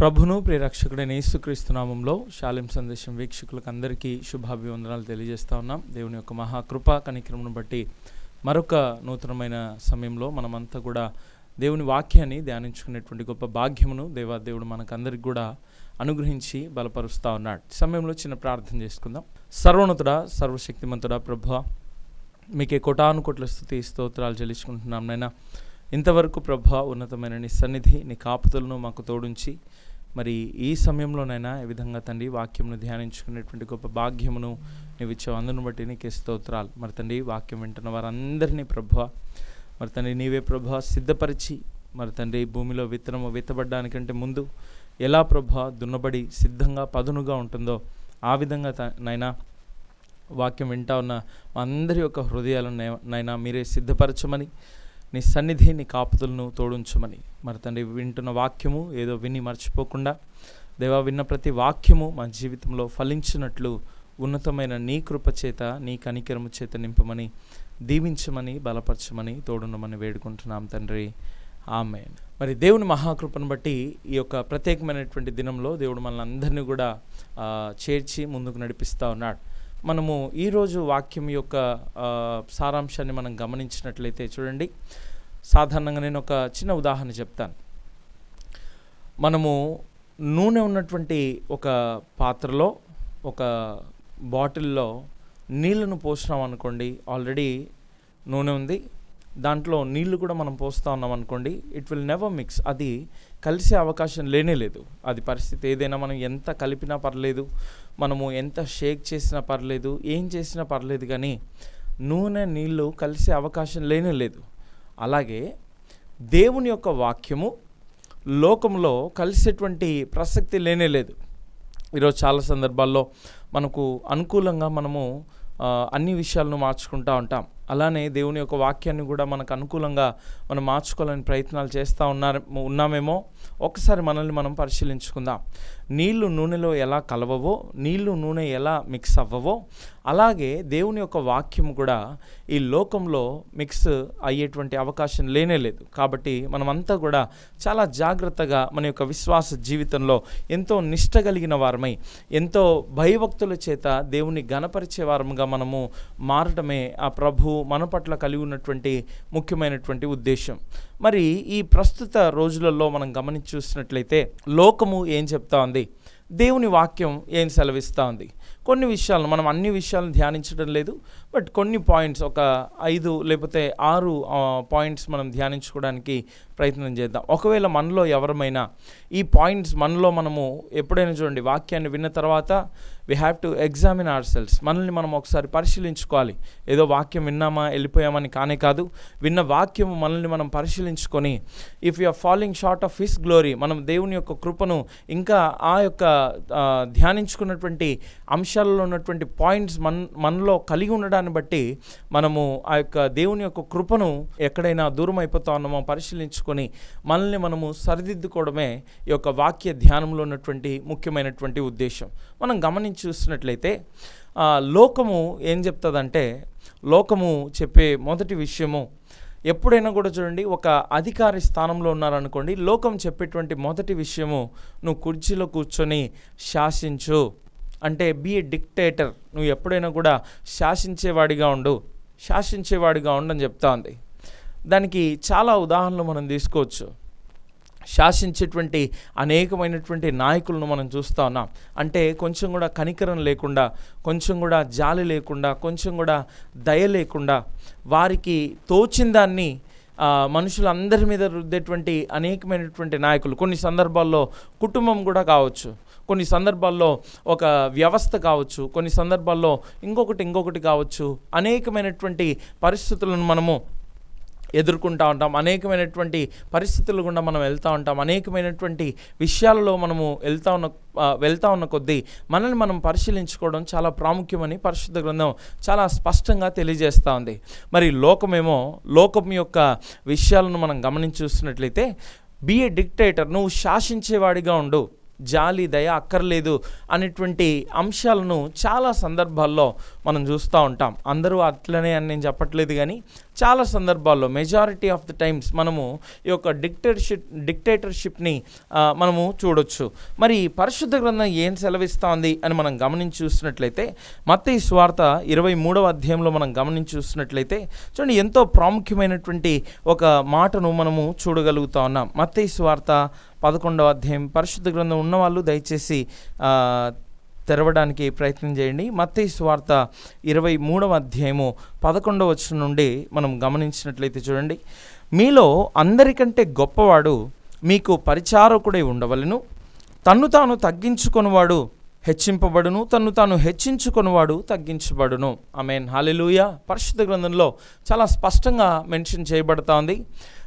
ప్రభును ప్రియరక్షకుడైన యేసుక్రీస్తునామంలో శాలిం సందేశం వీక్షకులకు అందరికీ శుభాభివందనాలు తెలియజేస్తా ఉన్నాం. దేవుని యొక్క మహాకృపా కనిక్రమను బట్టి మరొక నూతనమైన సమయంలో మనమంతా కూడా దేవుని వాక్యాన్ని ధ్యానించుకునేటువంటి గొప్ప భాగ్యమును దేవా దేవుడు మనకందరికి కూడా అనుగ్రహించి బలపరుస్తూ ఉన్నాడు. సమయంలో చిన్న ప్రార్థన చేసుకుందాం. సర్వోన్నతుడ సర్వశక్తిమంతుడా ప్రభు మీకే కోటానుకోట్ల స్థుతి స్తోత్రాలు చెల్లించుకుంటున్నాం నైనా ఇంతవరకు ప్రభా ఉన్నతమైన నీ సన్నిధి నీ కాపుతలను మాకు తోడుంచి మరి ఈ సమయంలోనైనా ఈ విధంగా తండ్రి వాక్యమును ధ్యానించుకునేటువంటి గొప్ప భాగ్యమును నీవు ఇచ్చావు అందును బట్టి నీకే స్తోత్రాలు. మరి తండ్రి వాక్యం వింటున్న వారందరినీ ప్రభ మరి తండ్రి నీవే ప్రభ సిద్ధపరిచి మరి తండ్రి భూమిలో విత్తనము విత్తబడ్డానికంటే ముందు ఎలా ప్రభ దున్నబడి సిద్ధంగా పదునుగా ఉంటుందో ఆ విధంగా నైనా వాక్యం వింటా ఉన్న అందరి యొక్క హృదయాలను నైనా మీరే సిద్ధపరచమని నీ సన్నిధి నీ కాపుతులను తోడుంచమని. మరి తండ్రి వింటున్న వాక్యము ఏదో విని మర్చిపోకుండా దేవా విన్న ప్రతి వాక్యము మా జీవితంలో ఫలించినట్లు ఉన్నతమైన నీ కృప చేత నీ కనికరము చేత నింపమని దీవించమని బలపరచమని తోడునమని వేడుకుంటున్నాం తండ్రి. ఆమె మరి దేవుని మహాకృపను బట్టి ఈ యొక్క ప్రత్యేకమైనటువంటి దినంలో దేవుడు మనల్ని అందరినీ కూడా చేర్చి ముందుకు నడిపిస్తూ ఉన్నాడు. మనము ఈరోజు వాక్యం యొక్క సారాంశాన్ని మనం గమనించినట్లయితే చూడండి. సాధారణంగా నేను ఒక చిన్న ఉదాహరణ చెప్తాను. మనము నూనె ఉన్నటువంటి ఒక పాత్రలో ఒక బాటిల్లో నీళ్ళను పోసినాం అనుకోండి ఆల్రెడీ నూనె ఉంది. దాంట్లో నీళ్ళు కూడా మనం పోస్తూ ఉన్నాం అనుకోండి ఇట్ విల్ నెవర్ మిక్స్ అది కలిసే అవకాశం లేనే లేదు. అది పరిస్థితి ఏదైనా మనం ఎంత కలిపినా పర్లేదు మనము ఎంత షేక్ చేసినా పర్లేదు ఏం చేసినా పర్లేదు కానీ నూనె నీళ్ళు కలిసే అవకాశం లేనే లేదు. అలాగే దేవుని యొక్క వాక్యము లోకంలో కలిసేటువంటి ప్రసక్తి లేనే లేదు. ఈరోజు చాలా సందర్భాల్లో మనకు అనుకూలంగా మనము అన్ని విషయాలను మార్చుకుంటూ ఉంటాం. అలానే దేవుని యొక్క వాక్యాన్ని కూడా మనకు అనుకూలంగా మనం మార్చుకోవాలని ప్రయత్నాలు చేస్తూ ఉన్నారు ఉన్నామేమో? ఒకసారి మనల్ని మనం పరిశీలించుకుందాం. నీళ్ళు నూనెలో ఎలా కలవవో నీళ్ళు నూనె ఎలా మిక్స్ అవ్వవో అలాగే దేవుని యొక్క వాక్యం కూడా ఈ లోకంలో మిక్స్ అయ్యేటువంటి అవకాశం లేనే లేదు. కాబట్టి మనమంతా కూడా చాలా జాగ్రత్తగా మన యొక్క విశ్వాస జీవితంలో ఎంతో నిష్ట కలిగిన వారమై ఎంతో భయభక్తుల చేత దేవుని గణపరిచే వారముగా మనము మారటమే ఆ ప్రభు మన పట్ల కలిగి ఉన్నటువంటి ముఖ్యమైనటువంటి ఉద్దేశం. మరి ఈ ప్రస్తుత రోజులలో మనం గమనించి చూసినట్లయితే లోకము ఏం చెప్తా ఉంది? దేవుని వాక్యం ఏం సెలవిస్తూ ఉంది? కొన్ని విషయాలను మనం అన్ని విషయాలను ధ్యానించడం లేదు. బట్ కొన్ని పాయింట్స్ ఒక ఐదు లేకపోతే ఆరు పాయింట్స్ మనం ధ్యానించుకోవడానికి ప్రయత్నం చేద్దాం. ఒకవేళ మనలో ఎవరమైనా ఈ పాయింట్స్ మనలో మనము ఎప్పుడైనా చూడండి వాక్యాన్ని విన్న తర్వాత we have to examine ourselves మనల్ని మనం ఒకసారి పరిశీలించుకోవాలి. ఏదో వాక్యం విన్నామా వెళ్ళిపోయామని కానే కాదు. విన్న వాక్యం మనల్ని మనం పరిశీలించుకొని if you are following short of his glory మనం దేవుని యొక్క కృపను ఇంకా ఆ యొక్క ధ్యానించుకున్నటువంటి అంశాలలో ఉన్నటువంటి పాయింట్స్ మన మనలో కలిగి ఉండడాన్ని బట్టి మనము ఆ యొక్క దేవుని యొక్క కృపను ఎక్కడైనా దూరం అయిపోతా ఉన్నామో పరిశీలించుకొని మనల్ని మనము సరిదిద్దుకోవడమే ఈ యొక్క వాక్య ధ్యానంలో ఉన్నటువంటి ముఖ్యమైనటువంటి ఉద్దేశం. మనం గమనించి చూసినట్లయితే లోకము ఏం చెప్తుందంటే లోకము చెప్పే మొదటి విషయము ఎప్పుడైనా కూడా చూడండి ఒక అధికారి స్థానంలో ఉన్నారనుకోండి లోకం చెప్పేటువంటి మొదటి విషయము నువ్వు కుర్చీలో కూర్చొని శాసించు. అంటే బీ ఏ డిక్టేటర్ నువ్వు ఎప్పుడైనా కూడా శాసించేవాడిగా ఉండు. శాసించేవాడిగా ఉండని చెప్తా ఉంది. దానికి చాలా ఉదాహరణలు మనం తీసుకోవచ్చు. శాసించేటువంటి అనేకమైనటువంటి నాయకులను మనం చూస్తూ ఉన్నాం. అంటే కొంచెం కూడా కనికరం లేకుండా కొంచెం కూడా జాలి లేకుండా కొంచెం కూడా దయ లేకుండా వారికి తోచిన దాన్ని మనుషులందరి మీద రుద్దేటువంటి అనేకమైనటువంటి నాయకులు. కొన్ని సందర్భాల్లో కుటుంబం కూడా కావచ్చు కొన్ని సందర్భాల్లో ఒక వ్యవస్థ కావచ్చు కొన్ని సందర్భాల్లో ఇంకొకటి ఇంకొకటి కావచ్చు. అనేకమైనటువంటి పరిస్థితులను మనము ఎదుర్కొంటూ ఉంటాం. అనేకమైనటువంటి పరిస్థితులు గుండా మనం వెళ్తూ ఉంటాం. అనేకమైనటువంటి విషయాలలో మనము వెళ్తా ఉన్న వెళ్తూ వెళ్తా ఉన్న కొద్దీ మనల్ని మనం పరిశీలించుకోవడం చాలా ప్రాముఖ్యమని పరిశుద్ధ గ్రంథం చాలా స్పష్టంగా తెలియజేస్తూ ఉంది. మరి లోకమేమో లోకం యొక్క విషయాలను మనం గమనించి చూస్తున్నట్లయితే బీ ఏ డిక్టేటర్ నువ్వు శాసించేవాడిగా ఉండు జాలి దయ అక్కర్లేదు అనేటువంటి అంశాలను చాలా సందర్భాల్లో మనం చూస్తూ ఉంటాం. అందరూ అట్లనే అని నేను చెప్పట్లేదు కానీ చాలా సందర్భాల్లో మెజారిటీ ఆఫ్ ద టైమ్స్ మనము ఈ యొక్క డిక్టేటర్షిప్ డిక్టేటర్షిప్ని మనము చూడొచ్చు. మరి పరిశుద్ధ గ్రంథం ఏం సెలవిస్తోంది అని మనం గమనించి చూసినట్లయితే మత్త ఈ స్వార్థ ఇరవై మూడవ అధ్యాయంలో మనం గమనించి చూసినట్లయితే చూడండి ఎంతో ప్రాముఖ్యమైనటువంటి ఒక మాటను మనము చూడగలుగుతా ఉన్నాం. మత్త ఈ స్వార్థ పదకొండవ అధ్యాయం పరిశుద్ధ గ్రంథం ఉన్నవాళ్ళు దయచేసి తెరవడానికి ప్రయత్నం చేయండి. మత్తయి స్వార్త ఇరవై మూడవ అధ్యాయము పదకొండవ వచ్చిన నుండి మనం గమనించినట్లయితే చూడండి. మీలో అందరికంటే గొప్పవాడు మీకు పరిచారకుడై ఉండవలను. తన్ను తాను తగ్గించుకొనివాడు హెచ్చింపబడును. తన్ను తాను హెచ్చించుకొనివాడు తగ్గించబడును. ఆమెన్. హాలిలూయ పరిశుద్ధ గ్రంథంలో చాలా స్పష్టంగా మెన్షన్ చేయబడతా ఉంది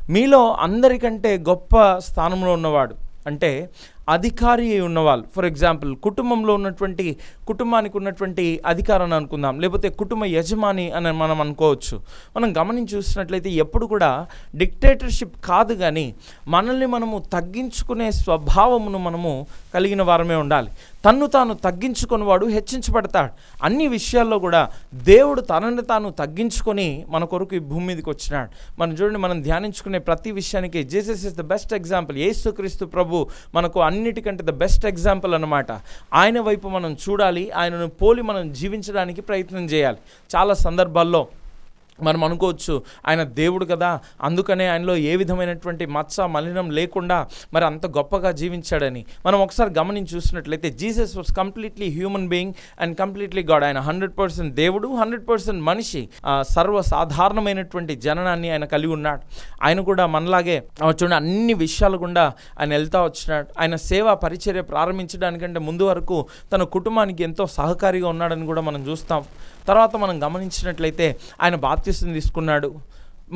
మీలో అందరికంటే గొప్ప స్థానంలో ఉన్నవాడు అంటే అధికారి అయి ఉన్నవాళ్ళు. ఫర్ ఎగ్జాంపుల్ కుటుంబంలో ఉన్నటువంటి కుటుంబానికి ఉన్నటువంటి అధికారాన్ని అనుకుందాం. లేకపోతే కుటుంబ యజమాని అని మనం అనుకోవచ్చు. మనం గమనించి చూసినట్లయితే ఎప్పుడు కూడా డిక్టేటర్షిప్ కాదు కానీ మనల్ని మనము తగ్గించుకునే స్వభావమును మనము కలిగిన వారమే ఉండాలి. తన్ను తాను తగ్గించుకునేవాడు హెచ్చించబడతాడు. అన్ని విషయాల్లో కూడా దేవుడు తనని తాను తగ్గించుకొని మన కొరకు ఈ భూమి మీదకి వచ్చినాడు. మనం చూడండి మనం ధ్యానించుకునే ప్రతి విషయానికి Jesus is the best example యేసుక్రీస్తు ప్రభు మనకు అన్నిటికంటే ద బెస్ట్ ఎగ్జాంపుల్ అనమాట ఆయన వైపు మనం చూడాలి ఆయనను పోలి మనం జీవించడానికి ప్రయత్నం చేయాలి. చాలా సందర్భాల్లో మనం అనుకోవచ్చు ఆయన దేవుడు కదా అందుకనే ఆయనలో ఏ విధమైనటువంటి మచ్చ మలినం లేకుండా మరి అంత గొప్పగా జీవించాడని. మనం ఒకసారి గమనించి చూసినట్లయితే Jesus was completely human being and completely God. ఆయన హండ్రెడ్ పర్సెంట్ దేవుడు హండ్రెడ్ పర్సెంట్ మనిషి సర్వసాధారణమైనటువంటి జననాన్ని ఆయన కలిగి ఉన్నాడు. ఆయన కూడా మనలాగే చూడండి అన్ని విషయాలు గుండా ఆయన వెళ్తా వచ్చినాడు. ఆయన సేవా పరిచర్య ప్రారంభించడానికంటే ముందు వరకు తన కుటుంబానికి ఎంతో సహకారిగా ఉన్నాడని కూడా మనం చూస్తాం. తర్వాత మనం గమనించినట్లయితే ఆయన బాప్తిసం తీసుకున్నాడు.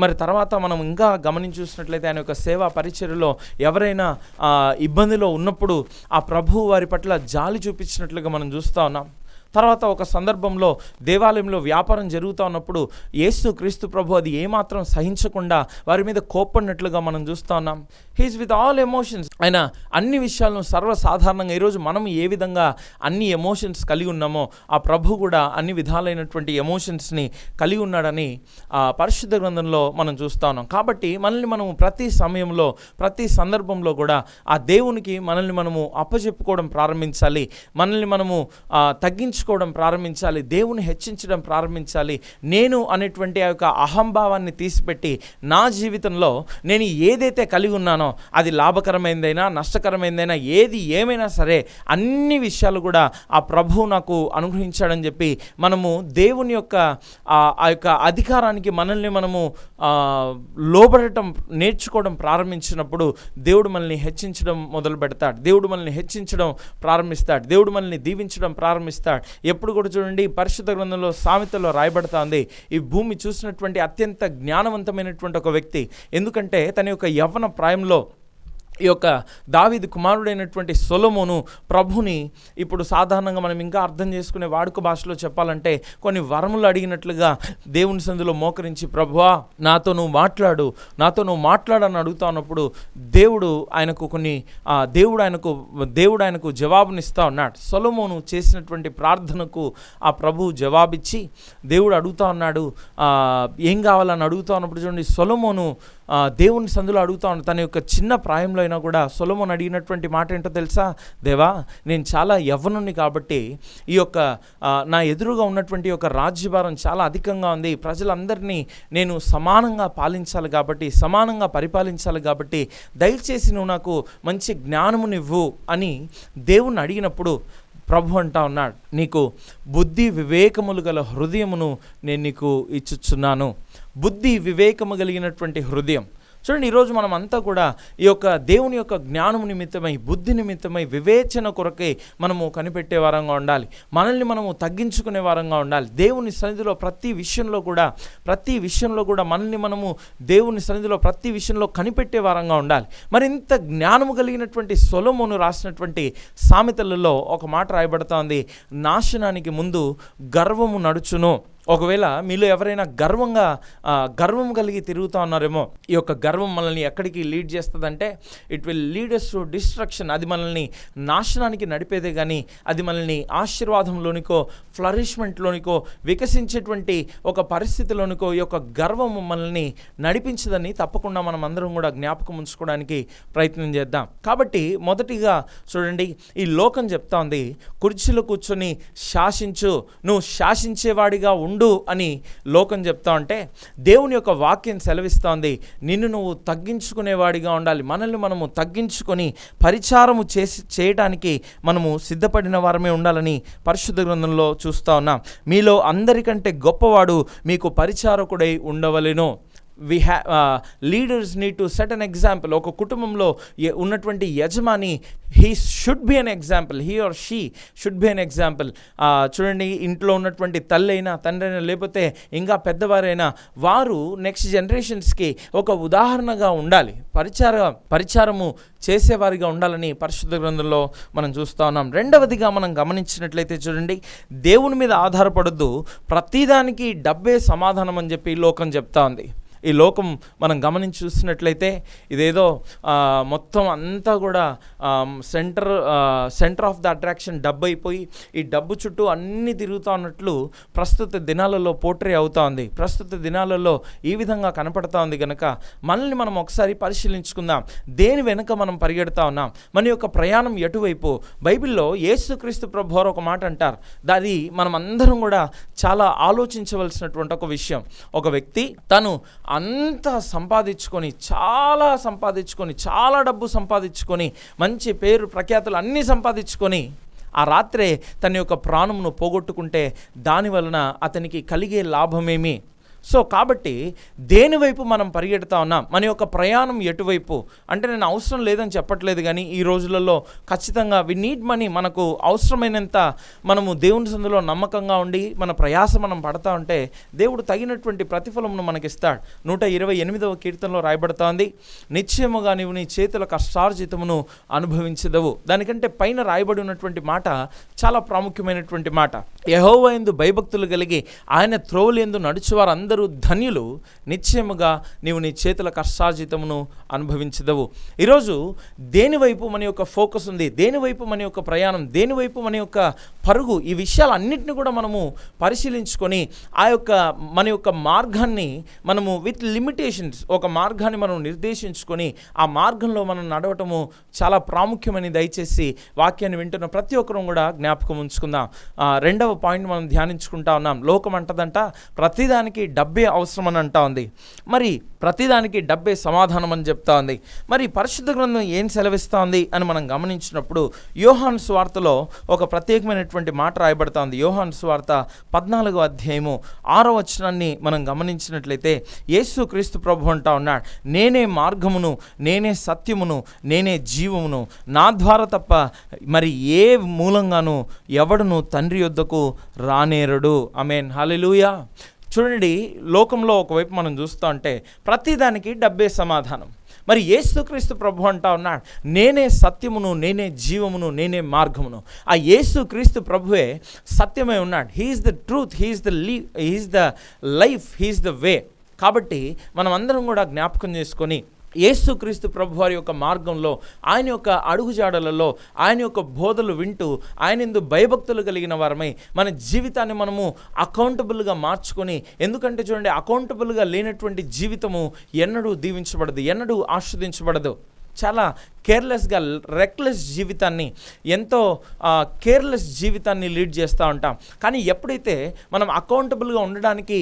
మరి తర్వాత మనం ఇంకా గమనించి చూసినట్లయితే ఆయన యొక్క సేవా పరిచర్యలో ఎవరైనా ఇబ్బందిలో ఉన్నప్పుడు ఆ ప్రభువు వారి పట్ల జాలి చూపించినట్లుగా మనం చూస్తూ ఉన్నాం. తర్వాత ఒక సందర్భంలో దేవాలయంలో వ్యాపారం జరుగుతూ ఉన్నప్పుడు యేసు క్రీస్తు ప్రభు అది ఏమాత్రం సహించకుండా వారి మీద కోప్పడినట్లుగా మనం చూస్తూ ఉన్నాం. హీస్ విత్ ఆల్ ఎమోషన్స్ ఆయన అన్ని విషయాలను సర్వసాధారణంగా ఈరోజు మనం ఏ విధంగా అన్ని ఎమోషన్స్ కలిగి ఉన్నామో ఆ ప్రభు కూడా అన్ని విధాలైనటువంటి ఎమోషన్స్ని కలిగి ఉన్నాడని ఆ పరిశుద్ధ గ్రంథంలో మనం చూస్తా ఉన్నాం. కాబట్టి మనల్ని మనము ప్రతి సమయంలో ప్రతి సందర్భంలో కూడా ఆ దేవునికి మనల్ని మనము అప్పచెప్పుకోవడం ప్రారంభించాలి. మనల్ని మనము తగ్గించు తగ్గించుకోవడం ప్రారంభించాలి దేవుని హెచ్చించడం ప్రారంభించాలి. నేను అనేటువంటి ఆ యొక్క అహంభావాన్ని తీసిపెట్టి నా జీవితంలో నేను ఏదైతే కలిగి ఉన్నానో అది లాభకరమైందైనా నష్టకరమైందైనా ఏది ఏమైనా సరే అన్ని విషయాలు కూడా ఆ ప్రభువు నాకు అనుగ్రహించాడని చెప్పి మనము దేవుని యొక్క ఆ యొక్క అధికారానికి మనల్ని మనము లోబడటం నేర్చుకోవడం ప్రారంభించినప్పుడు దేవుడు మనల్ని హెచ్చించడం మొదలు పెడతాడు దేవుడు మనల్ని హెచ్చించడం ప్రారంభిస్తాడు. దేవుడు మనల్ని దీవించడం ప్రారంభిస్తాడు. ఎప్పుడు కూడా చూడండి పరిశుద్ధ గ్రంథంలో సామెతలో రాయబడుతోంది ఈ భూమి చూసినటువంటి అత్యంత జ్ఞానవంతమైనటువంటి ఒక వ్యక్తి. ఎందుకంటే తన యొక్క యవ్వన ప్రాయంలో ఈ యొక్క దావిది కుమారుడైనటువంటి సొలమును ప్రభుని ఇప్పుడు సాధారణంగా మనం ఇంకా అర్థం చేసుకునే వాడుక భాషలో చెప్పాలంటే కొన్ని వరములు అడిగినట్లుగా దేవుని సందులో మోకరించి ప్రభువా నాతో నువ్వు మాట్లాడు నాతో నువ్వు మాట్లాడని అడుగుతా ఉన్నప్పుడు దేవుడు ఆయనకు కొన్ని ఆ, దేవుడు ఆయనకు దేవుడు ఆయనకు జవాబునిస్తా ఉన్నాడు. సొలమును చేసినటువంటి ప్రార్థనకు ఆ ప్రభు జవాబిచ్చి దేవుడు అడుగుతా ఉన్నాడు ఏం కావాలని అడుగుతా ఉన్నప్పుడు చూడండి సొలమును దేవుని సందులో అడుగుతా ఉన్నాడు తన యొక్క చిన్న ప్రాయంలో అయినా కూడా సొలొమోన్ అడిగినటువంటి మాట ఏంటో తెలుసా? దేవా నేను చాలా యవ్వనుని కాబట్టి ఈ యొక్క నా ఎదురుగా ఉన్నటువంటి యొక్క రాజ్యభారం చాలా అధికంగా ఉంది. ప్రజలందరినీ నేను సమానంగా పాలించాలి కాబట్టి సమానంగా పరిపాలించాలి కాబట్టి దయచేసి నువ్వు నాకు మంచి జ్ఞానమునివ్వు అని దేవుణ్ణి అడిగినప్పుడు ప్రభు అంటా ఉన్నాడు. నీకు బుద్ధి వివేకములు గల హృదయమును నేను నీకు ఇచ్చుచున్నాను. బుద్ధి వివేకము కలిగినటువంటి హృదయం. చూడండి ఈరోజు మనం అంతా కూడా ఈ యొక్క దేవుని యొక్క జ్ఞానం నిమిత్తమై బుద్ధి నిమిత్తమై వివేచన కొరకై మనము కనిపెట్టే వారంగా ఉండాలి. మనల్ని మనము తగ్గించుకునే వారంగా ఉండాలి. దేవుని సన్నిధిలో ప్రతి విషయంలో కూడా ప్రతి విషయంలో కూడా మనల్ని మనము దేవుని సన్నిధిలో ప్రతి విషయంలో కనిపెట్టే వారంగా ఉండాలి. మరి ఇంత జ్ఞానము కలిగినటువంటి సొలమును రాసినటువంటి సామెతలలో ఒక మాట రాయబడుతోంది నాశనానికి ముందు గర్వము నడుచును. ఒకవేళ మీలో ఎవరైనా గర్వంగా గర్వం కలిగి తిరుగుతూ ఉన్నారేమో ఈ యొక్క గర్వం మనల్ని ఎక్కడికి లీడ్ చేస్తుందంటే it will lead us to destruction అది మనల్ని నాశనానికి నడిపేదే కానీ అది మనల్ని ఆశీర్వాదంలోనికో ఫ్లరిష్మెంట్లోనికో వికసించేటువంటి ఒక పరిస్థితిలోనికో ఈ యొక్క గర్వం మనల్ని నడిపించదని తప్పకుండా మనం అందరం కూడా జ్ఞాపకం ఉంచుకోవడానికి ప్రయత్నం చేద్దాం. కాబట్టి మొదటిగా చూడండి ఈ లోకం చెప్తా ఉంది కుర్చీలో కూర్చొని శాసించు. నువ్వు శాసించేవాడిగా ఉండు. అని లోకం చెప్తా ఉంటే దేవుని యొక్క వాక్యం సెలవిస్తోంది. నిన్ను నువ్వు తగ్గించుకునేవాడిగా ఉండాలి. మనల్ని మనము తగ్గించుకొని పరిచారము చేసి చేయడానికి మనము సిద్ధపడిన వారమే ఉండాలని పరిశుద్ధ గ్రంథంలో చూస్తా ఉన్నాం. మీలో అందరికంటే గొప్పవాడు మీకు పరిచారకుడై ఉండవలెను. We have leaders need to set an example ఒక కుటుంబంలో ఉన్నటువంటి యజమాని he should be an example he or she should be an example చూడండి ఇంట్లో ఉన్నటువంటి తల్లి అయినా తండ్రి అయినా లేకపోతే ఇంకా పెద్దవారైనా వారు నెక్స్ట్ జనరేషన్స్కి ఒక ఉదాహరణగా ఉండాలి. పరిచార పరిచారము చేసేవారిగా ఉండాలని పరిశుద్ధ గ్రంథంలో మనం చూస్తూ ఉన్నాం. రెండవదిగా మనం గమనించినట్లయితే చూడండి దేవుని మీద ఆధారపడద్దు. ప్రతిదానికి డబ్బే సమాధానం అని చెప్పి లోకం చెప్తా ఉంది. ఈ లోకం మనం గమనించి చూసినట్లయితే ఇదేదో మొత్తం అంతా కూడా centre centre of the attraction డబ్బు అయిపోయి ఈ డబ్బు చుట్టూ అన్ని తిరుగుతూ ఉన్నట్లు ప్రస్తుత దినాలలో పోట్రీ అవుతా ఉంది. ప్రస్తుత దినాలలో ఈ విధంగా కనపడతా ఉంది కనుక మనల్ని మనం ఒకసారి పరిశీలించుకుందాం. దేని వెనుక మనం పరిగెడతా ఉన్నాం? మన యొక్క ప్రయాణం ఎటువైపు? బైబిల్లో యేసుక్రీస్తు ప్రభువారు ఒక మాట అంటారు. దాది మనం అందరం కూడా చాలా ఆలోచించవలసినటువంటి ఒక విషయం. ఒక వ్యక్తి తను అంత సంపాదించుకొని చాలా సంపాదించుకొని చాలా డబ్బు సంపాదించుకొని మంచి పేరు ప్రఖ్యాతులు అన్నీ సంపాదించుకొని ఆ రాత్రే తన యొక్క ప్రాణమును పోగొట్టుకుంటే దాని వలన అతనికి కలిగే లాభమేమి? సో కాబట్టి దేనివైపు మనం పరిగెడతా ఉన్నాం? మన యొక్క ప్రయాణం ఎటువైపు? అంటే నేను అవసరం లేదని చెప్పట్లేదు కానీ ఈ రోజులలో ఖచ్చితంగా వి నీడ్ మనీ మనకు అవసరమైనంత మనము దేవుని సందులో నమ్మకంగా ఉండి మన ప్రయాస మనం పడతా ఉంటే దేవుడు తగినటువంటి ప్రతిఫలమును మనకిస్తాడు. నూట ఇరవై ఎనిమిదవ కీర్తనలో రాయబడుతోంది నిశ్చయముగా నీవు నీ చేతుల కష్టార్జితమును అనుభవించదవు. దానికంటే పైన రాయబడి ఉన్నటువంటి మాట చాలా ప్రాముఖ్యమైనటువంటి మాట. యహోవ ఎందు భయభక్తులు కలిగి ఆయన త్రోవులందు నడిచేవారు అందరూ ధన్యులు నిశ్చయముగా నీవు నీ చేతుల కష్టార్జితమును అనుభవించదవు. ఈరోజు దేనివైపు మన యొక్క ఫోకస్ ఉంది? దేనివైపు మన యొక్క ప్రయాణం? దేనివైపు మన యొక్క పరుగు? ఈ విషయాలన్నింటినీ కూడా మనము పరిశీలించుకొని ఆ యొక్క మన యొక్క మార్గాన్ని మనము విత్ లిమిటేషన్స్ ఒక మార్గాన్ని మనం నిర్దేశించుకొని ఆ మార్గంలో మనం నడవటము చాలా ప్రాముఖ్యమని దయచేసి వాక్యాన్ని వింటున్న ప్రతి ఒక్కరూ కూడా జ్ఞాపకం ఉంచుకుందాం. రెండవ పాయింట్ మనం ధ్యానించుకుంటా ఉన్నాం. లోకం అంటదంట ప్రతిదానికి డబ్బే అవసరం అని అంటా ఉంది. మరి ప్రతిదానికి డబ్బే సమాధానం అని చెప్తా ఉంది. మరి పరిశుద్ధ గ్రంథం ఏం సెలవిస్తోంది అని మనం గమనించినప్పుడు యోహాన్ స్వార్తలో ఒక ప్రత్యేకమైనటువంటి మాట రాయబడతా ఉంది. యోహాన్ స్వార్త పద్నాలుగో అధ్యాయము ఆరో వచనాన్ని మనం గమనించినట్లయితే యేసు క్రీస్తు ప్రభు అంటా ఉన్నాడు నేనే మార్గమును నేనే సత్యమును నేనే జీవమును. నా ద్వారా తప్ప మరి ఏ మూలంగాను ఎవడును తండ్రి యొద్దకు రానేరడు. ఐ మీన్ హలెలుయా చూడండి లోకంలో ఒకవైపు మనం చూస్తూ ఉంటే ప్రతిదానికి డబ్బే సమాధానం. మరి యేసుక్రీస్తు ప్రభు అంటా ఉన్నాడు నేనే సత్యమును నేనే జీవమును నేనే మార్గమును. ఆ యేసుక్రీస్తు ప్రభువే సత్యమే ఉన్నాడు. He is the truth he is the Lee he is the life he is the way కాబట్టి మనం అందరం కూడా జ్ఞాపకం చేసుకొని యేసుక్రీస్తు ప్రభు వారి యొక్క మార్గంలో ఆయన యొక్క అడుగుజాడలలో ఆయన యొక్క బోధలు వింటూ ఆయన ఎందు భయభక్తులు కలిగిన వారమై మన జీవితాన్ని మనము అకౌంటబుల్గా మార్చుకొని ఎందుకంటే చూడండి అకౌంటబుల్గా లేనటువంటి జీవితము ఎన్నడూ దీవించబడదు ఎన్నడూ ఆస్వాదించబడదు. చాలా కేర్లెస్గా రెక్లెస్ జీవితాన్ని ఎంతో కేర్లెస్ జీవితాన్ని లీడ్ చేస్తూ ఉంటాం. కానీ ఎప్పుడైతే మనం అకౌంటబుల్గా ఉండడానికి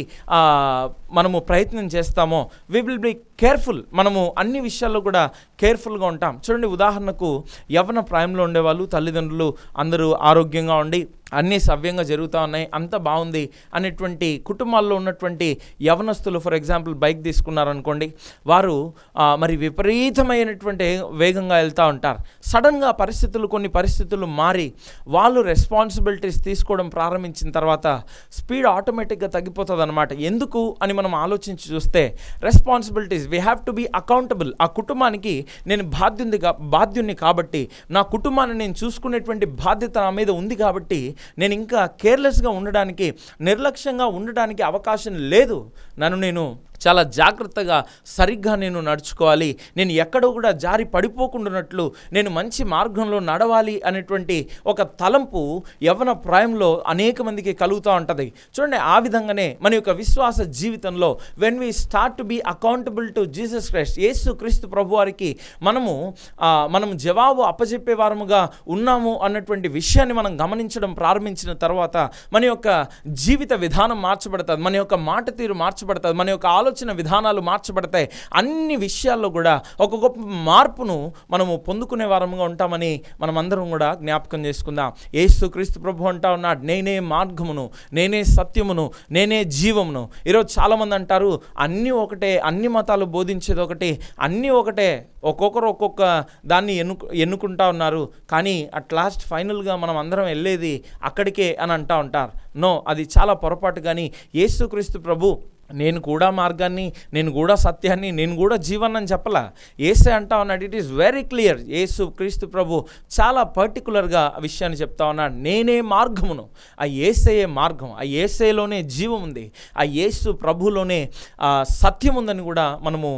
మనము ప్రయత్నం చేస్తామో వి విల్ బి కేర్ఫుల్. మనము అన్ని విషయాల్లో కూడా కేర్ఫుల్గా ఉంటాం. చూడండి ఉదాహరణకు యవ్వన ప్రాయంలో ఉండేవాళ్ళు తల్లిదండ్రులు అందరూ ఆరోగ్యంగా ఉండి అన్నీ సవ్యంగా జరుగుతూ ఉన్నాయి అంత బాగుంది అనేటువంటి కుటుంబాల్లో ఉన్నటువంటి యవనస్తులు ఫర్ ఎగ్జాంపుల్ బైక్ తీసుకున్నారనుకోండి వారు మరి విపరీతమైనటువంటి వేగంగా వెళ్తూ ఉంటారు. సడన్గా పరిస్థితులు కొన్ని పరిస్థితులు మారి వాళ్ళు రెస్పాన్సిబిలిటీస్ తీసుకోవడం ప్రారంభించిన తర్వాత స్పీడ్ ఆటోమేటిక్గా తగ్గిపోతుంది అనమాట ఎందుకు అని మనం ఆలోచించి చూస్తే responsibilities we have to be accountable ఆ కుటుంబానికి నేను బాధ్యుంది కా బాధ్యుణ్ణి కాబట్టి నా కుటుంబాన్ని నేను చూసుకునేటువంటి బాధ్యత నా మీద ఉంది కాబట్టి నేను ఇంకా కేర్లెస్గా ఉండడానికి నిర్లక్ష్యంగా ఉండడానికి అవకాశం లేదు. నన్ను నేను చాలా జాగ్రత్తగా సరిగ్గా నేను నడుచుకోవాలి. నేను ఎక్కడో కూడా జారి పడిపోకుండానట్లు నేను మంచి మార్గంలో నడవాలి అనేటువంటి ఒక తలంపు యవన ప్రాయంలో అనేక మందికి కలుగుతూ ఉంటుంది. చూడండి ఆ విధంగానే మన యొక్క విశ్వాస జీవితంలో when we start to be accountable to Jesus Christ యేసు క్రీస్తు ప్రభు వారికి మనము మనం జవాబు అప్పచెప్పే వారముగా ఉన్నాము అన్నటువంటి విషయాన్ని మనం గమనించడం ప్రారంభించిన తర్వాత మన యొక్క జీవిత విధానం మార్చబడుతుంది మన యొక్క మాట తీరు మార్చబడుతుంది మన యొక్క ఆలోచన విధానాలు మార్చబడతాయి. అన్ని విషయాల్లో కూడా ఒక గొప్ప మార్పును మనము పొందుకునే వారముగా ఉంటామని మనం అందరం కూడా జ్ఞాపకం చేసుకుందాం. ఏసు క్రీస్తు ప్రభు అంటా ఉన్నాడు నేనే మార్గమును నేనే సత్యమును నేనే జీవమును. ఈరోజు చాలామంది అంటారు అన్నీ ఒకటే అన్ని మతాలు బోధించేది ఒకటి అన్నీ ఒకటే ఒక్కొక్కరు ఒక్కొక్క దాన్ని ఎన్నుకు ఎన్నుకుంటా ఉన్నారు. కానీ అట్ లాస్ట్ ఫైనల్గా మనం అందరం వెళ్ళేది అక్కడికే అని అంటా ఉంటారు. నో అది చాలా పొరపాటు కానీ యేసుక్రీస్తు ప్రభు నేను కూడా మార్గాన్ని నేను కూడా సత్యాన్ని నేను కూడా జీవనం అని చెప్పలా. ఏసే అంటా ఉన్నాడు ఇట్ ఈస్ వెరీ క్లియర్ యేసు క్రీస్తు ప్రభు చాలా పర్టికులర్గా ఆ విషయాన్ని చెప్తా ఉన్నాడు. నేనే మార్గమును. ఆ ఏసయే మార్గం ఆ ఏసేలోనే జీవం ఉంది. ఆ యేసు ప్రభులోనే సత్యం ఉందని కూడా మనము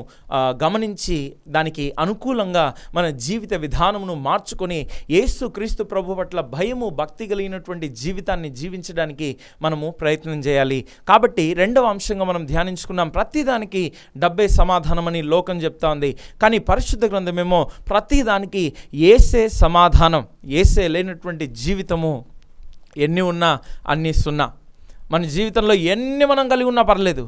గమనించి దానికి అనుకూలంగా మన జీవిత విధానమును మార్చుకొని యేసు క్రీస్తు ప్రభు పట్ల భయము భక్తి కలిగినటువంటి జీవితాన్ని జీవించడానికి మనము ప్రయత్నం చేయాలి. కాబట్టి రెండవ అంశంగా మనం ధ్యానించుకున్నాం. ప్రతిదానికి డబ్బే సమాధానం అని లోకం చెప్తా ఉంది. కానీ పరిశుద్ధ గ్రంథమేమో ప్రతిదానికి ఏసే సమాధానం ఏసే లేనటువంటి జీవితము ఎన్ని ఉన్నా అన్ని సున్నా. మన జీవితంలో ఎన్ని మనం కలిగి ఉన్నా పర్లేదు.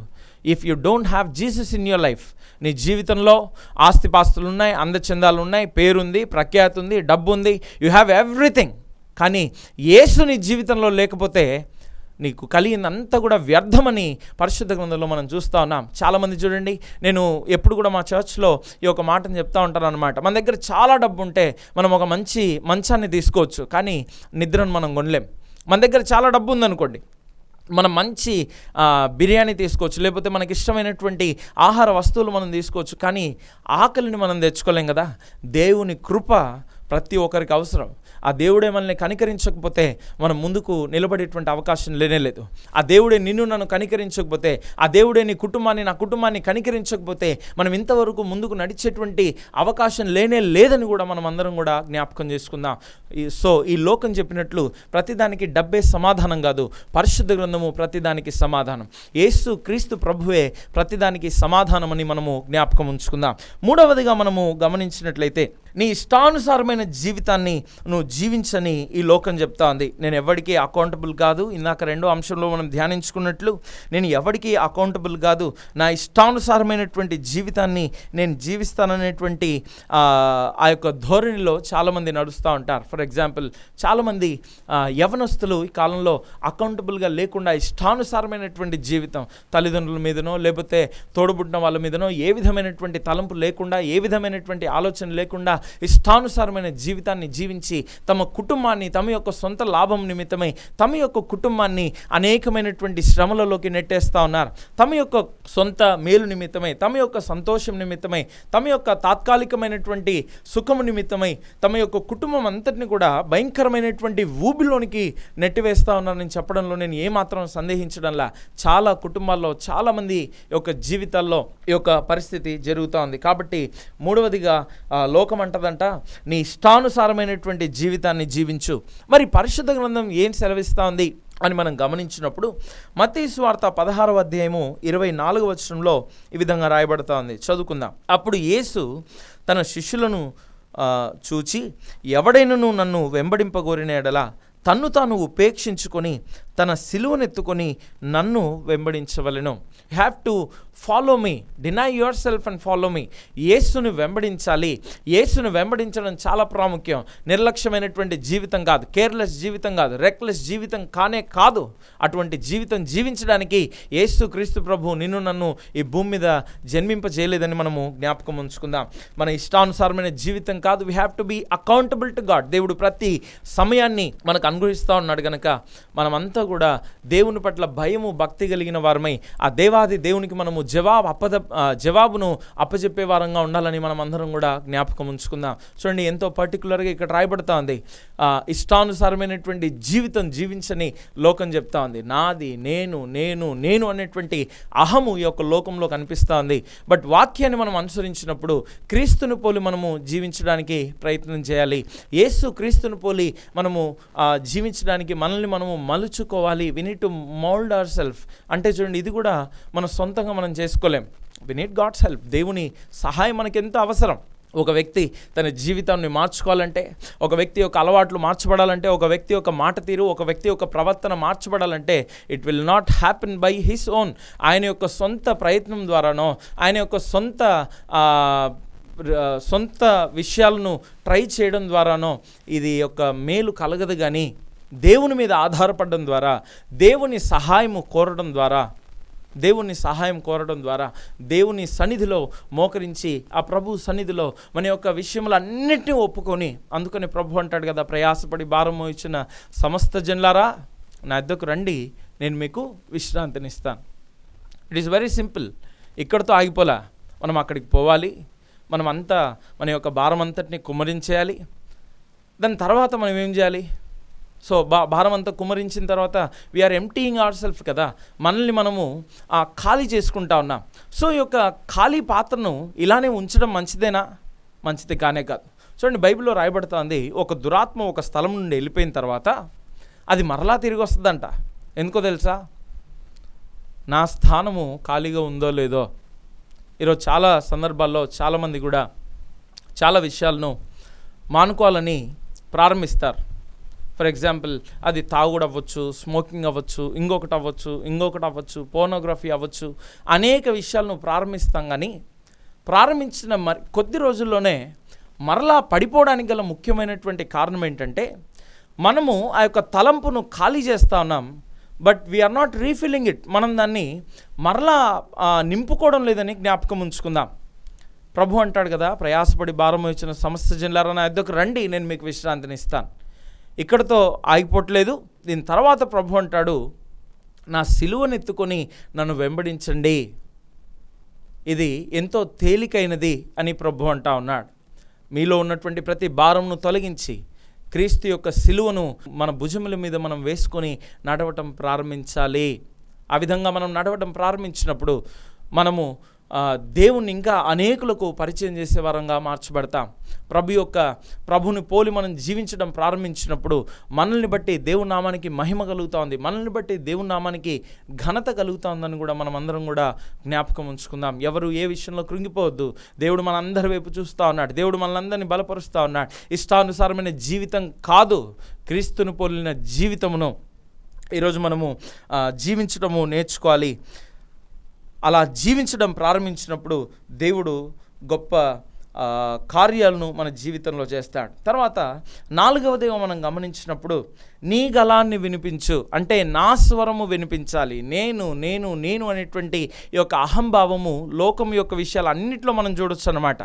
If you don't have Jesus in your life నీ జీవితంలో ఆస్తిపాస్తులు ఉన్నాయి అందచందాలు ఉన్నాయి పేరుంది ప్రఖ్యాతి ఉంది డబ్బు ఉంది యూ హ్యావ్ ఎవ్రీథింగ్ కానీ యేసు నీ జీవితంలో లేకపోతే నీకు కలిగిందంతా కూడా వ్యర్థమని పరిశుద్ధ గ్రంథంలో మనం చూస్తూ ఉన్నాం. చాలామంది చూడండి నేను ఎప్పుడు కూడా మా చర్చ్లో ఈ ఒక మాటను చెప్తా ఉంటాను అనమాట మన దగ్గర చాలా డబ్బు ఉంటే మనం ఒక మంచి మంచాన్ని తీసుకోవచ్చు కానీ నిద్రను మనం కొనలేం. మన దగ్గర చాలా డబ్బు ఉందనుకోండి మనం మంచి బిర్యానీ తీసుకోవచ్చు లేకపోతే మనకి ఇష్టమైనటువంటి ఆహార వస్తువులు మనం తీసుకోవచ్చు కానీ ఆకలిని మనం తెచ్చుకోలేం కదా. దేవుని కృప ప్రతి ఒక్కరికి అవసరం. ఆ దేవుడే మనల్ని కనికరించకపోతే మనం ముందుకు నిలబడేటువంటి అవకాశం లేనే లేదు. ఆ దేవుడే నిన్ను నన్ను కనికరించకపోతే ఆ దేవుడే నీ కుటుంబాన్ని నా కుటుంబాన్ని కనికరించకపోతే మనం ఇంతవరకు ముందుకు నడిచేటువంటి అవకాశం లేనే లేదని కూడా మనం అందరం కూడా జ్ఞాపకం చేసుకుందాం. ఈ- సో ఈ లోకం చెప్పినట్లు ప్రతిదానికి డబ్బే సమాధానం కాదు. పరిశుద్ధ గ్రంథము ప్రతిదానికి సమాధానం. ఏసు క్రీస్తు ప్రభువే ప్రతిదానికి సమాధానం అని మనము జ్ఞాపకం ఉంచుకుందాం. మూడవదిగా మనము గమనించినట్లయితే నీ ఇష్టానుసారమైన జీవితాన్ని నువ్వు జీవించని ఈ లోకం చెప్తా ఉంది. నేను ఎవరికి అకౌంటబుల్ కాదు. ఇందాక రెండో అంశంలో మనం ధ్యానించుకున్నట్లు నేను ఎవరికి అకౌంటబుల్ కాదు. నా ఇష్టానుసారమైనటువంటి జీవితాన్ని నేను జీవిస్తాననేటువంటి ఆ, యొక్క ధోరణిలో చాలామంది నడుస్తూ ఉంటారు. ఫర్ ఎగ్జాంపుల్ చాలామంది యవనస్తులు ఈ కాలంలో అకౌంటబుల్గా లేకుండా ఇష్టానుసారమైనటువంటి జీవితం తల్లిదండ్రుల మీదనో లేకపోతే తోడుబుట్టిన వాళ్ళ మీదనో ఏ విధమైనటువంటి తలంపు లేకుండా ఏ విధమైనటువంటి ఆలోచన లేకుండా ఇష్టానుసారమైన జీవితాన్ని జీవించి తమ కుటుంబాన్ని తమ యొక్క సొంత లాభం నిమిత్తమై తమ యొక్క కుటుంబాన్ని అనేకమైనటువంటి శ్రమలలోకి నెట్టేస్తా ఉన్నారు. తమ యొక్క సొంత మేలు నిమిత్తమై తమ యొక్క సంతోషం నిమిత్తమై తమ యొక్క తాత్కాలికమైనటువంటి సుఖము నిమిత్తమై తమ యొక్క కుటుంబం అంతటిని కూడా భయంకరమైనటువంటి ఊబిలోనికి నెట్టివేస్తూ ఉన్నారని చెప్పడంలో నేను ఏమాత్రం సందేహించడంలా చాలా కుటుంబాల్లో చాలామంది యొక్క జీవితాల్లో ఈ యొక్క పరిస్థితి జరుగుతూ ఉంది. కాబట్టి మూడవదిగా లోకం అంటదంట నీ ఇష్టానుసారమైనటువంటి జీవితం జీవితాన్ని జీవించు. మరి పరిశుద్ధ గ్రంథం ఏం సెలవిస్తోంది అని మనం గమనించినప్పుడు మత్తయి వార్త పదహారవ అధ్యాయము ఇరవై నాలుగు వచనంలో ఈ విధంగా రాయబడతా ఉంది చదువుకుందాం. అప్పుడు యేసు తన శిష్యులను చూచి ఎవడైనను నన్ను వెంబడింపగోరిన ఎడల తన్ను తాను ఉపేక్షించుకొని తన సిలువనెత్తుకొని నన్ను వెంబడించవలెను. Have to follow me deny yourself and follow me యేసును వెంబడించాలి. యేసును వెంబడించడం చాలా ప్రాముఖ్యం. నిర్లక్ష్యమైనటువంటి జీవితం కాదు. కేర్లెస్ జీవితం కాదు. రెక్లెస్ జీవితం కానే కాదు. అటువంటి జీవితం జీవించడానికి యేసు క్రీస్తు ప్రభు నిన్ను నన్ను ఈ భూమి మీద జన్మింపజేయలేదని మనము జ్ఞాపకం ఉంచుకుందాం. మన ఇష్టానుసారమైన జీవితం కాదు. We have to be accountable to God దేవుడు ప్రతి సమయాన్ని మనకు అనుగ్రహిస్తూ ఉన్నాడు కనుక మనమంతా కూడా దేవుని పట్ల భయము భక్తి కలిగిన వారమై ఆ దేవాది దేవునికి మనము జవాబు అప్పద జవాబును అప్పచెప్పే వారంగా ఉండాలని మనం అందరం కూడా జ్ఞాపకం ఉంచుకుందాం. చూడండి ఎంతో పర్టికులర్గా ఇక్కడ రాయబడతా ఉంది. ఇష్టానుసారమైనటువంటి జీవితం జీవించని లోకం చెప్తా ఉంది. నాది నేను నేను నేను అనేటువంటి అహము ఈ యొక్క లోకంలో కనిపిస్తూ ఉంది. బట్ వాక్యాన్ని మనం అనుసరించినప్పుడు క్రీస్తుని పోలి మనము జీవించడానికి ప్రయత్నం చేయాలి. యేసు క్రీస్తుని పోలి మనము జీవించడానికి మనల్ని మనము చేసుకోవాలి. We need to mould ourselves అంటే చూడండి ఇది కూడా మన సొంతంగా మనం చేసుకోలేం. వి నీడ్ గాడ్స్ హెల్ప్ దేవుని సహాయం మనకి ఎంత అవసరం. ఒక వ్యక్తి తన జీవితాన్ని మార్చుకోవాలంటే ఒక వ్యక్తి యొక్క అలవాట్లు మార్చబడాలంటే ఒక వ్యక్తి యొక్క మాట తీరు ఒక వ్యక్తి యొక్క ప్రవర్తన మార్చబడాలంటే it will not happen by his own ఆయన యొక్క సొంత ప్రయత్నం ద్వారానో ఆయన యొక్క సొంత సొంత విషయాలను ట్రై చేయడం ద్వారానో ఇది యొక్క మేలు కలగదు కానీ దేవుని మీద ఆధారపడడం ద్వారా దేవుని సహాయము కోరడం ద్వారా దేవుని సహాయం కోరడం ద్వారా దేవుని సన్నిధిలో మోకరించి ఆ ప్రభు సన్నిధిలో మన యొక్క విషయములన్నింటినీ ఒప్పుకొని అందుకని ప్రభు అంటాడు కదా ప్రయాసపడి భారము ఇచ్చిన సమస్త జన్లారా నా ఇద్దకు రండి నేను మీకు విశ్రాంతినిస్తాను. ఇట్ ఈస్ వెరీ సింపుల్ ఇక్కడితో ఆగిపోలా. మనం అక్కడికి పోవాలి. మనం అంతా మన యొక్క భారం అంతటిని కుమ్మరించేయాలి. దాని తర్వాత మనం ఏం చేయాలి? సో బా భారం అంతా కుమరించిన తర్వాత వీఆర్ ఎంటీయింగ్ అవర్ సెల్ఫ్ కదా. మనల్ని మనము ఆ, ఖాళీ చేసుకుంటా ఉన్నాం. సో ఈ యొక్క ఖాళీ పాత్రను ఇలానే ఉంచడం మంచిదేనా? మంచిది కానే కాదు. చూడండి బైబిల్లో రాయబడుతోంది ఒక దురాత్మ ఒక స్థలం నుండి వెళ్ళిపోయిన తర్వాత అది మరలా తిరిగి వస్తుందంట. ఎందుకో తెలుసా? నా స్థానము ఖాళీగా ఉందో లేదో. ఈరోజు చాలా సందర్భాల్లో చాలామంది కూడా చాలా విషయాలను మానుకోవాలని ప్రారంభిస్తారు. ఫర్ ఎగ్జాంపుల్ అది తాగుడు అవ్వచ్చు స్మోకింగ్ అవ్వచ్చు ఇంకొకటి అవ్వచ్చు ఇంకొకటి అవ్వచ్చు పోర్నోగ్రఫీ అవ్వచ్చు అనేక విషయాలను ప్రారంభిస్తాం కానీ ప్రారంభించిన మరి కొద్ది రోజుల్లోనే మరలా పడిపోవడానికి గల ముఖ్యమైనటువంటి కారణం ఏంటంటే మనము ఆ యొక్క తలంపును ఖాళీ చేస్తా ఉన్నాం but we are not refilling it మనం దాన్ని మరలా నింపుకోవడం లేదని జ్ఞాపకం ఉంచుకుందాం. ప్రభు అంటాడు కదా ప్రయాసపడి భారం ఇచ్చిన సమస్త జనులారా నా యొద్దకు రండి నేను మీకు విశ్రాంతిని ఇస్తాను. ఇక్కడతో ఆగిపోవట్లేదు. దీని తర్వాత ప్రభు అంటాడు నా సిలువనెత్తుకొని నన్ను వెంబడించండి. ఇది ఎంతో తేలికైనది అని ప్రభు అంటా ఉన్నాడు. మీలో ఉన్నటువంటి ప్రతి భారంను తొలగించి క్రీస్తు యొక్క సిలువను మన భుజముల మీద మనం వేసుకొని నడవటం ప్రారంభించాలి. ఆ విధంగా మనం నడవటం ప్రారంభించినప్పుడు మనము దేవుణ్ణి ఇంకా అనేకులకు పరిచయం చేసే వరంగా మార్చబడతాం. ప్రభు యొక్క ప్రభుని పోలి మనం జీవించడం ప్రారంభించినప్పుడు మనల్ని బట్టి దేవుని నామానికి మహిమ కలుగుతూ ఉంది. మనల్ని బట్టి దేవుని నామానికి ఘనత కలుగుతూ ఉందని కూడా మనం అందరం కూడా జ్ఞాపకం ఉంచుకుందాం. ఎవరు ఏ విషయంలో కృంగిపోవద్దు. దేవుడు మనందరి వైపు చూస్తూ ఉన్నాడు. దేవుడు మనందరినీ బలపరుస్తూ ఉన్నాడు. ఇష్టానుసారమైన జీవితం కాదు. క్రీస్తును పోలిన జీవితమును ఈరోజు మనము జీవించడము నేర్చుకోవాలి. అలా జీవించడం ప్రారంభించినప్పుడు దేవుడు గొప్ప కార్యాలను మన జీవితంలో చేస్తాడు. తర్వాత నాలుగవదిగా మనం గమనించినప్పుడు నీ గలాన్ని వినిపించు. అంటే నా స్వరము వినిపించాలి. నేను నేను నేను అనేటువంటి ఈ యొక్క అహంభావము లోకం యొక్క విషయాలు అన్నింటిలో మనం చూడొచ్చు అనమాట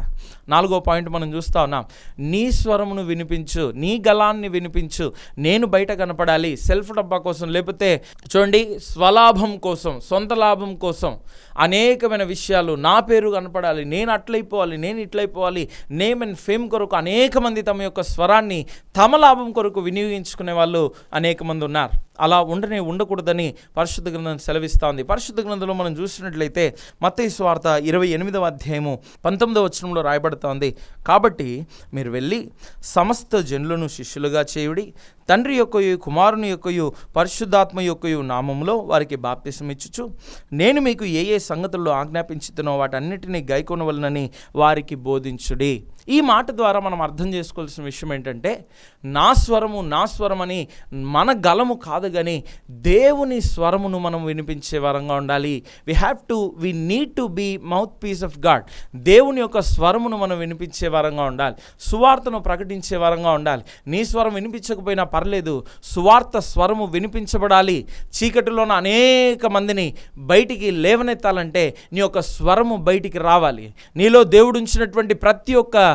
నాలుగో పాయింట్ మనం చూస్తా ఉన్నాం. నీ స్వరమును వినిపించు. నీ గలాన్ని వినిపించు. నేను బయట కనపడాలి. సెల్ఫ్ డబ్బా కోసం లేకపోతే చూడండి స్వలాభం కోసం సొంత లాభం కోసం అనేకమైన విషయాలు నా పేరు కనపడాలి. నేను అట్లయిపోవాలి నేను ఇట్లయిపోవాలి. నేమ్ అండ్ ఫేమ్ కొరకు అనేక మంది తమ యొక్క స్వరాన్ని తమ లాభం కొరకు వినియోగించుకునే వాళ్ళు అనేక మంది ఉన్నారు. అలా ఉండనే ఉండకూడదని పరిశుద్ధ గ్రంథం సెలవిస్తోంది. పరిశుద్ధ గ్రంథంలో మనం చూసినట్లయితే మత్తయి స్వార్త ఇరవై ఎనిమిదవ అధ్యాయము పంతొమ్మిదవ వచనంలో రాయబడుతోంది. కాబట్టి మీరు వెళ్ళి సమస్త జనులను శిష్యులుగా చేయుడి తండ్రి యొక్కయు కుమారుని యొక్కయు పరిశుద్ధాత్మ యొక్కయు నామంలో వారికి బాప్తిసం ఇచ్చుచు నేను మీకు ఏ ఏ సంగతుల్లో ఆజ్ఞాపించుతున్నో వాటన్నిటినీ గైకొనవలనని వారికి బోధించుడి. ఈ మాట ద్వారా మనం అర్థం చేసుకోవాల్సిన విషయం ఏంటంటే నా స్వరము నా స్వరం అని మన గలము కాదు కానీ దేవుని స్వరమును మనం వినిపించే వరంగా ఉండాలి. We have to we need to be mouthpiece of God దేవుని యొక్క స్వరమును మనం వినిపించే వరంగా ఉండాలి. సువార్తను ప్రకటించే వరంగా ఉండాలి. నీ స్వరం వినిపించకపోయినా పర్లేదు సువార్త స్వరము వినిపించబడాలి. చీకటిలోన అనేక మందిని బయటికి లేవనెత్తాలంటే నీ యొక్క స్వరము బయటికి రావాలి. నీలో దేవుడు ఉంచినటువంటి ప్రతి ఒక్క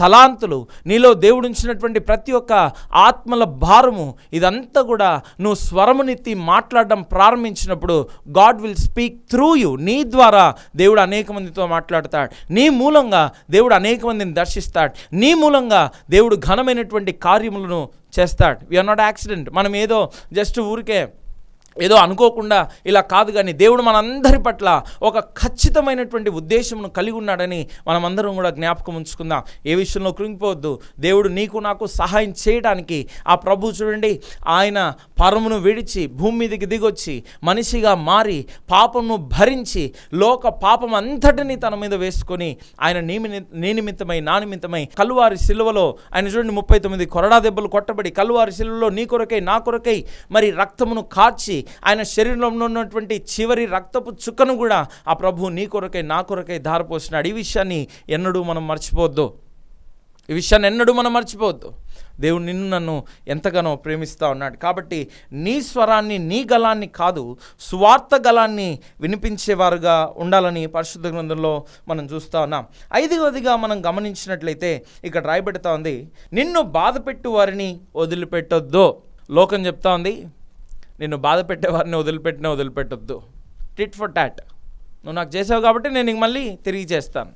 తలాంతులు. నీలో దేవుడు ఉంచినటువంటి ప్రతి ఒక్క ఆత్మల భారము ఇదంతా కూడా నువ్వు స్వరమునెత్తి మాట్లాడడం ప్రారంభించినప్పుడు God will speak through you నీ ద్వారా దేవుడు అనేక మందితో మాట్లాడతాడు. నీ మూలంగా దేవుడు అనేక మందిని దర్శిస్తాడు. నీ మూలంగా దేవుడు ఘనమైనటువంటి కార్యములను చేస్తాడు. వీఆర్ నాట్ యాక్సిడెంట్ మనం ఏదో జస్ట్ ఊరికే ఏదో అనుకోకుండా ఇలా కాదు కానీ దేవుడు మనందరి పట్ల ఒక ఖచ్చితమైనటువంటి ఉద్దేశమును కలిగి ఉన్నాడని మనమందరం కూడా జ్ఞాపకం ఉంచుకుందాం. ఏ విషయంలో కృంగిపోవద్దు. దేవుడు నీకు నాకు సహాయం చేయడానికి ఆ ప్రభు చూడండి ఆయన పరమును విడిచి భూమి మీదకి దిగొచ్చి మనిషిగా మారి పాపమును భరించి లోక పాపం అంతటిని తన మీద వేసుకొని ఆయన నీ నీ నిమిత్తమై నా నిమిత్తమై కలువారి సిలువలో ఆయన చూడండి ముప్పై తొమ్మిది కొరడా దెబ్బలు కొట్టబడి కలువారి సిలువలో నీ కొరకై నా కొరకై మరి రక్తమును కార్చి ఆయన శరీరంలో ఉన్నటువంటి చివరి రక్తపు చుక్కను కూడా ఆ ప్రభు నీ కొరకై నా కొరకై ధారపోసినాడు. ఈ విషయాన్ని ఎన్నడూ మనం మర్చిపోవద్దు. ఈ విషయాన్ని ఎన్నడూ మనం మర్చిపోవద్దు. దేవుడు నిన్ను నన్ను ఎంతగానో ప్రేమిస్తూ ఉన్నాడు. కాబట్టి నీ స్వరాన్ని నీ గలాన్ని కాదు స్వార్థ గలాన్ని వినిపించేవారుగా ఉండాలని పరిశుద్ధ గ్రంథంలో మనం చూస్తూ ఉన్నాం. ఐదవదిగా మనం గమనించినట్లయితే ఇక్కడ రాయబెడతా ఉంది నిన్ను బాధపెట్టు వారిని వదిలిపెట్టొద్దు. లోకం చెప్తా ఉంది నిన్ను బాధ పెట్టేవారిని వదిలిపెట్టినా వదిలిపెట్టొద్దు. టిట్ ఫర్ టాట్ నువ్వు నాకు చేసావు కాబట్టి నేను మళ్ళీ తిరిగి చేస్తాను.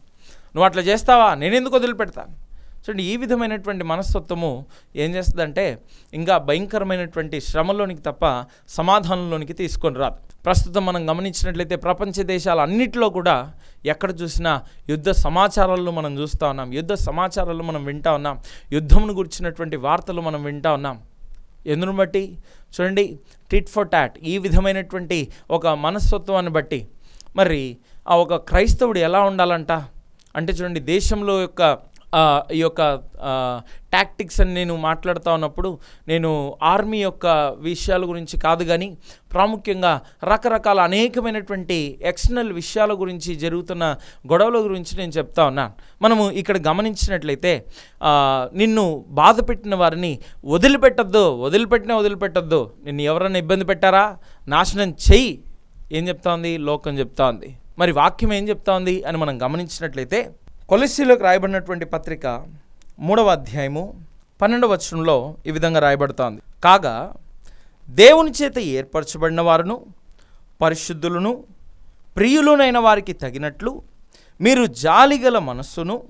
నువ్వు అట్లా చేస్తావా? నేను ఎందుకు వదిలిపెడతాను? చూడండి ఈ విధమైనటువంటి మనస్తత్వము ఏం చేస్తుందంటే ఇంకా భయంకరమైనటువంటి శ్రమలోనికి తప్ప సమాధానంలోనికి తీసుకొని రాదు. ప్రస్తుతం మనం గమనించినట్లయితే ప్రపంచ దేశాల అన్నిటిలో కూడా ఎక్కడ చూసినా యుద్ధ సమాచారాలను మనం చూస్తూ ఉన్నాం యుద్ధ సమాచారాలు మనం వింటా ఉన్నాం యుద్ధమును గురించినటువంటి వార్తలు మనం వింటా ఉన్నాం. ఎందును బట్టి? చూడండి టిట్ ఫర్ టాట్ ఈ విధమైనటువంటి ఒక మనస్తత్వాన్ని బట్టి. మరి ఆ ఒక క్రైస్తవుడు ఎలా ఉండాలంట? అంటే చూడండి దేశంలో యొక్క ఈ యొక్క టాక్టిక్స్ అని నేను మాట్లాడుతూ ఉన్నప్పుడు నేను ఆర్మీ యొక్క విషయాల గురించి కాదు కానీ ప్రాముఖ్యంగా రకరకాల అనేకమైనటువంటి ఎక్స్టర్నల్ విషయాల గురించి జరుగుతున్న గొడవల గురించి నేను చెప్తా ఉన్నాను మనము ఇక్కడ గమనించినట్లయితే నిన్ను బాధ పెట్టిన వారిని వదిలిపెట్టద్దు వదిలిపెట్టినా వదిలిపెట్టద్దు. నిన్ను ఎవరైనా ఇబ్బంది పెట్టారా? నాశనం చెయ్యి. ఏం చెప్తా ఉంది లోకం చెప్తా ఉంది మరి వాక్యం ఏం చెప్తా ఉంది అని మనం గమనించినట్లయితే కొలసీలోకి రాయబడినటువంటి పత్రిక మూడవ అధ్యాయము పన్నెండవ వచనంలో ఈ విధంగా రాయబడుతోంది. కాగా దేవుని చేత ఏర్పరచబడిన వారును పరిశుద్ధులను ప్రియులునైన వారికి తగినట్లు మీరు జాలిగల మనస్సును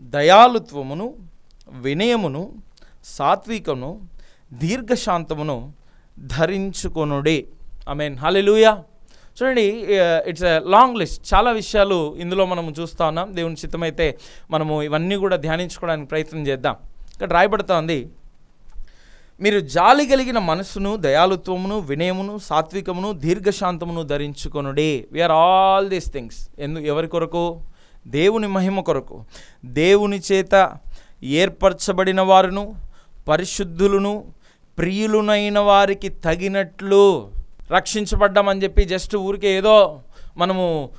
దయాలుత్వమును వినయమును సాత్వికమును దీర్ఘశాంతమును ధరించుకొనుడే. ఐ మీన్ హలెలూయా చూడండి ఇట్స్ ఎ లాంగ్ లిస్ట్ చాలా విషయాలు ఇందులో మనం చూస్తా ఉన్నాం. దేవుని చిత్తమైతే మనము ఇవన్నీ కూడా ధ్యానించుకోవడానికి ప్రయత్నం చేద్దాం. ఇక్కడ రాయబడుతోంది మీరు జాలి కలిగిన మనస్సును దయాలుత్వమును వినయమును సాత్వికమును దీర్ఘశాంతమును ధరించుకొనుడే. We are all these things ఎందు ఎవరి కొరకు? దేవుని మహిమ కొరకు. దేవుని చేత ఏర్పరచబడిన వారును పరిశుద్ధులను ప్రియులునైన వారికి తగినట్లు. రక్షించబడ్డామని చెప్పి జస్ట్ ఊరికే ఏదో మనము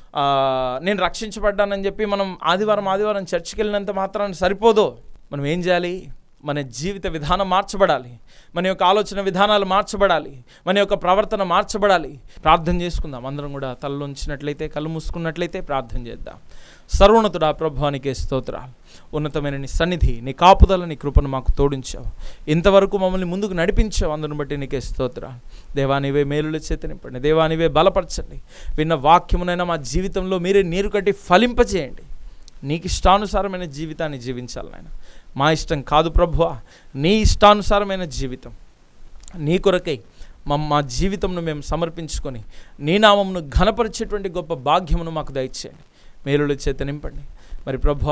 నేను రక్షించబడ్డానని చెప్పి మనం ఆదివారం ఆదివారం చర్చికి వెళ్ళినంత మాత్రాన్ని సరిపోదు. మనం ఏం చేయాలి? మన జీవిత విధానం మార్చబడాలి. మన యొక్క ఆలోచన విధానాలు మార్చబడాలి. మన యొక్క ప్రవర్తన మార్చబడాలి. ప్రార్థన చేసుకుందాం. అందరం కూడా తలలో ఉంచినట్లయితే కళ్ళు మూసుకున్నట్లయితే ప్రార్థన చేద్దాం. సర్వోన్నతుడా ప్రభానికి స్తోత్ర. ఉన్నతమైన నీ సన్నిధి నీ కాపుదల నీ కృపను మాకు తోడించావు. ఇంతవరకు మమ్మల్ని ముందుకు నడిపించావు. అందును బట్టి నీకే స్తోత్ర. దేవానివే మేలుల చేత నింపండి. దేవానివే బలపరచండి. విన్న వాక్యమునైనా మా జీవితంలో మీరే నీరు కట్టి ఫలింపచేయండి నీకు ఇష్టానుసారమైన జీవితాన్ని జీవించాలి నాయన. మా ఇష్టం కాదు ప్రభు నీ ఇష్టానుసారమైన జీవితం. నీ కొరకై మా మా జీవితంను మేము సమర్పించుకొని నీ నామంను ఘనపరిచేటువంటి గొప్ప భాగ్యమును మాకు దయచేయండి. మేలుల చేత నింపండి. మరి ప్రభు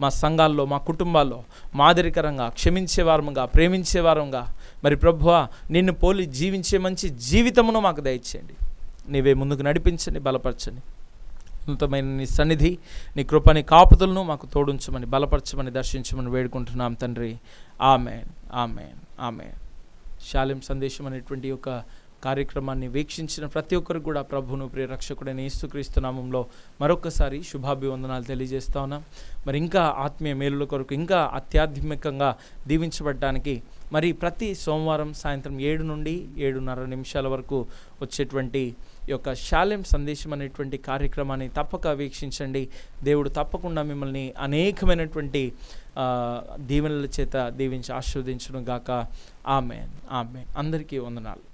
మా సంఘాల్లో మా కుటుంబాల్లో మాదిరికరంగా క్షమించేవారముగా ప్రేమించేవారంగా మరి ప్రభు నిన్ను పోలి జీవించే మంచి జీవితమును మాకు దయచేయండి. నీవే ముందుకు నడిపించండి బలపరచండి. ఉన్నతమైన నీ సన్నిధి నీ కృపని కాపుదలను మాకు తోడుంచమని బలపరచమని దర్శించమని వేడుకుంటున్నాం తండ్రి. ఆమెన్. ఆమెన్. ఆమెన్. శాలిం సందేశం అనేటువంటి ఒక కార్యక్రమాన్ని వీక్షించిన ప్రతి ఒక్కరికి కూడా ప్రభును ప్రియరక్షకుడైన యేసుక్రీస్తు నామంలో మరొకసారి శుభాభివందనాలు తెలియజేస్తా ఉన్నాం. మరి ఇంకా ఆత్మీయ మేలుల కొరకు ఇంకా అత్యాధ్యాత్మికంగా దీవించబడటానికి మరి ప్రతి సోమవారం సాయంత్రం ఏడు నుండి ఏడున్నర నిమిషాల వరకు వచ్చేటువంటి ఈ యొక్క శాలెం సందేశం అనేటువంటి కార్యక్రమాన్ని తప్పక వీక్షించండి. దేవుడు తప్పకుండా మిమ్మల్ని అనేకమైనటువంటి దీవెనల చేత దీవించి ఆస్వాదించడం గాక ఆమె ఆమె అందరికీ వందనాలు.